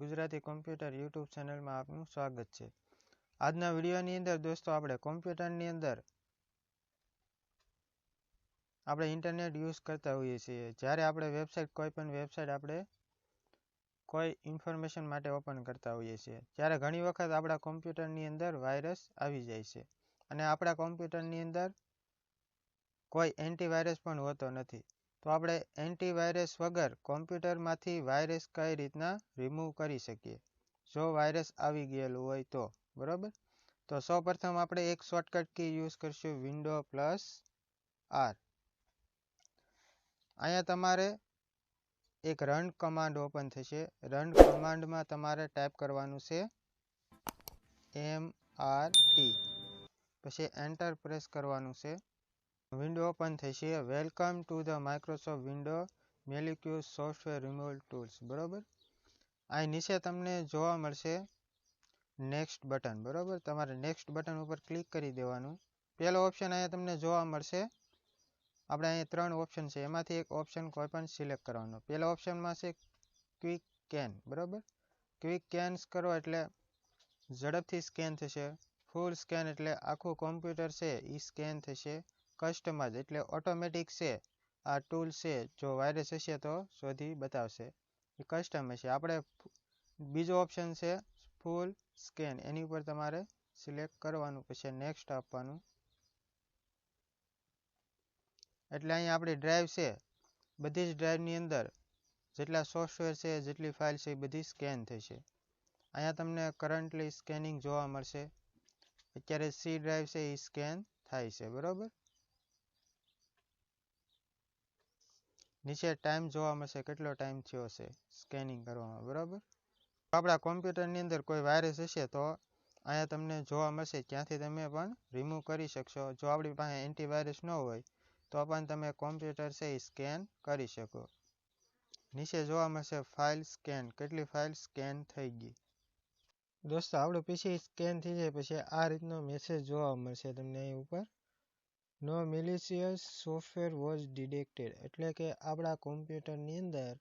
Gujarati computer YouTube ચેનલમાં આપનું સ્વાગત છે. આજના વિડીયોની અંદર દોસ્તો, આપણે કોમ્પ્યુટરની અંદર આપણે ઇન્ટરનેટ યુઝ કરતા હોઈએ છીએ. જ્યારે આપણે વેબસાઇટ કોઈ પણ વેબસાઇટ આપણે કોઈ ઇન્ફોર્મેશન માટે ઓપન કરતા હોઈએ છીએ, ત્યારે ઘણી વખત આપણા કોમ્પ્યુટરની અંદર વાયરસ આવી જાય છે. અને આપણા કોમ્પ્યુટરની અંદર કોઈ એન્ટીવાયરસ પણ હોતો નથી. તો આપણે એન્ટીવાયરસ વગર કોમ્પ્યુટરમાંથી વાયરસ કઈ રીતના રિમૂવ કરી શકીએ? જો વાયરસ આવી ગયેલું હોય તો, બરાબર? તો સૌપ્રથમ આપણે એક શોર્ટકટ કી યુઝ કરશું વિન્ડો પ્લસ આર અહીંયા તમારે એક રન કમાન્ડ ઓપન થશે. રન કમાન્ડમાં તમારે ટાઈપ કરવાનું છે એમ આર ટી પછી એન્ટર પ્રેસ કરવાનું છે. વિન્ડો ઓપન થશે. Welcome to the Microsoft window malicious software removal tools. બરાબર? અહીં નીચે તમને જોવા મળશે નેક્સ્ટ બટન. બરાબર? તમારે નેક્સ્ટ બટન ઉપર ક્લિક કરી દેવાનું. પહેલો ઓપ્શન અહીંયા તમને જોવા મળશે. આપણે અહીંયા ત્રણ ઓપ્શન છે. એમાંથી એક ઓપ્શન કોઈ પણ સિલેક્ટ કરવાનો. પહેલા ઓપ્શનમાં છે ક્વિક કેન. બરાબર? ક્વિક કેન્સ કરો એટલે ઝડપથી સ્કેન થશે. ફૂલ સ્કેન એટલે આખું કોમ્પ્યુટર છે એ સ્કેન થશે. કસ્ટમાઇઝ એટલે ઓટોમેટિક છે. આ ટૂલ છે, જો વાયરસ હશે તો શોધી બતાવશે. એ કસ્ટમ હશે આપણે બીજો ઓપ્શન છે ફૂલ સ્કેન એની ઉપર તમારે સિલેક્ટ કરવાનું, પછી નેક્સ્ટ આપવાનું. એટલે અહીંયા આપણી ડ્રાઈવ છે. બધી જ ડ્રાઈવની અંદર જેટલા સોફ્ટવેર છે, જેટલી ફાઇલ છે, એ બધી સ્કેન થશે અહીંયા તમને કરન્ટલી સ્કેનિંગ જોવા મળશે. અત્યારે સી ડ્રાઈવ છે, એ સ્કેન થાય છે. બરાબર? નીચે ટાઈમ જોવા મળશે, કેટલો ટાઈમ થયો છે સ્કેનિંગ કરવામાં, બરાબર? આપણા કોમ્પ્યુટરની અંદર કોઈ વાયરસ હશે તો અહીંયા તમને જોવા મળશે, ત્યાંથી તમે પણ રિમૂવ કરી શકશો. જો આપણી પાસે એન્ટીવાયરસ ન હોય, તો પણ તમે કોમ્પ્યુટર છે એ સ્કેન કરી શકો. નીચે જોવા મળશે ફાઇલ સ્કેન કેટલી ફાઇલ સ્કેન થઈ ગઈ. દોસ્તો, આપણું પીસી સ્કેન થઈ જાય, પછી આ રીતનો મેસેજ જોવા મળશે તમને અહીં ઉપર. નો મિલિશિયસ સોફ્ટવેર વોઝ ડિડેક્ટેડ એટલે કે આપણા કોમ્પ્યુટરની અંદર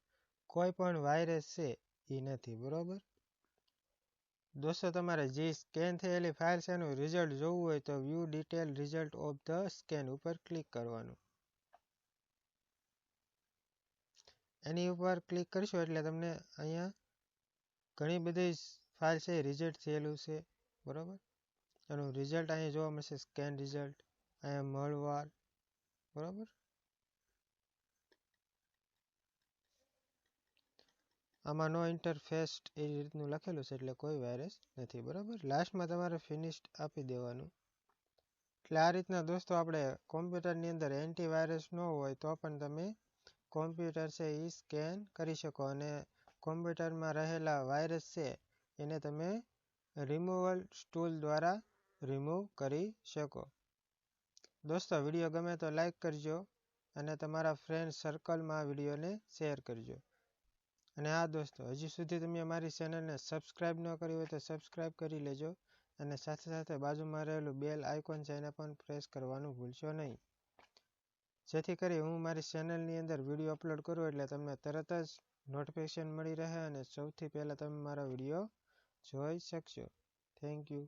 કોઈ પણ વાયરસ છે, એ નથી, બરાબર? દોસ્તો, તમારે જે સ્કેન થયેલી ફાઇલ છે એનું રિઝલ્ટ જોવું હોય તો view detail result of the scan ઉપર ક્લિક કરવાનું. એની ઉપર ક્લિક કરશો એટલે તમને અહીંયા ઘણી બધી ફાઇલ છે રિઝલ્ટ થયેલું છે, બરાબર? એનું રિઝલ્ટ અહીંયા જોવા મળશે સ્કેન રિઝલ્ટ અહીંયા મળવાર. બરાબર? આમાં નો ઇન્ટરફેસ્ટ એ રીતનું લખેલું છે એટલે કોઈ વાયરસ નથી, બરાબર? લાસ્ટમાં તમારે ફિનિશ્ડ આપી દેવાનું. એટલે આ રીતના દોસ્તો આપણે કોમ્પ્યુટરની અંદર એન્ટીવાયરસ ન હોય તો પણ તમે કોમ્પ્યુટર છે એ સ્કેન કરી શકો અને કોમ્પ્યુટરમાં રહેલા વાયરસ છે એને તમે રિમૂવલ ટૂલ દ્વારા રિમૂવ કરી શકો. દોસ્તો, વીડિયો ગમે તો લાઈક કરજો અને તમારા ફ્રેન્ડ સર્કલમાં આ વિડીયોને શેર કરજો. અને હા દોસ્તો, હજી સુધી તમે અમારી ચેનલને સબસ્ક્રાઈબ ન કરી હોય તો સબસ્ક્રાઈબ કરી લેજો અને સાથે સાથે બાજુમાં રહેલું બેલ આઇકોન છે એને પણ પ્રેસ કરવાનું ભૂલશો નહીં. જેથી કરી હું મારી ચેનલની અંદર વીડિયો અપલોડ કરું એટલે તમને તરત જ નોટિફિકેશન મળી રહે અને સૌથી પહેલાં તમે મારો વીડિયો જોઈ શકશો. Thank you